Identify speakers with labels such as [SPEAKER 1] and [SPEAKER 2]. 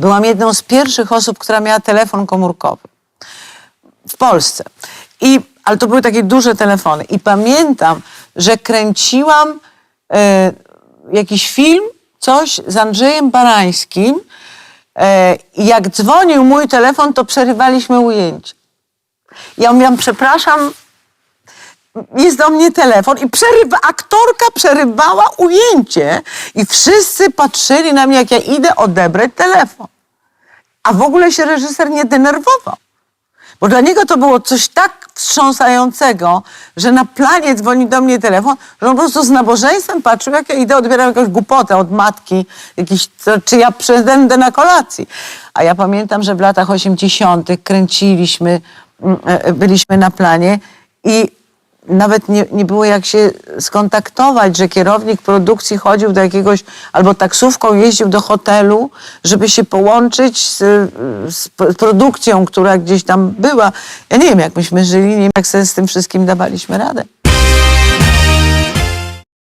[SPEAKER 1] Byłam jedną z pierwszych osób, która miała telefon komórkowy w Polsce. I, ale to były takie duże telefony. I pamiętam, że kręciłam e, jakiś film, coś z Andrzejem Barańskim. E, I jak dzwonił mój telefon, to przerywaliśmy ujęcie. Ja mówiłam, przepraszam, jest do mnie telefon i przerywa, aktorka przerywała ujęcie i wszyscy patrzyli na mnie, jak ja idę odebrać telefon. A w ogóle się reżyser nie denerwował. Bo dla niego to było coś tak wstrząsającego, że na planie dzwoni do mnie telefon, że on po prostu z nabożeństwem patrzył, jak ja idę, odbieram jakąś głupotę od matki, jakiś, czy ja przędę na kolacji. A ja pamiętam, że w latach 80. kręciliśmy, mm, e, byliśmy na planie i nawet nie, nie było jak się skontaktować, że kierownik produkcji chodził do jakiegoś, albo taksówką jeździł do hotelu, żeby się połączyć z, z produkcją, która gdzieś tam była. Ja nie wiem, jak myśmy żyli, nie wiem, jak sobie z tym wszystkim dawaliśmy radę.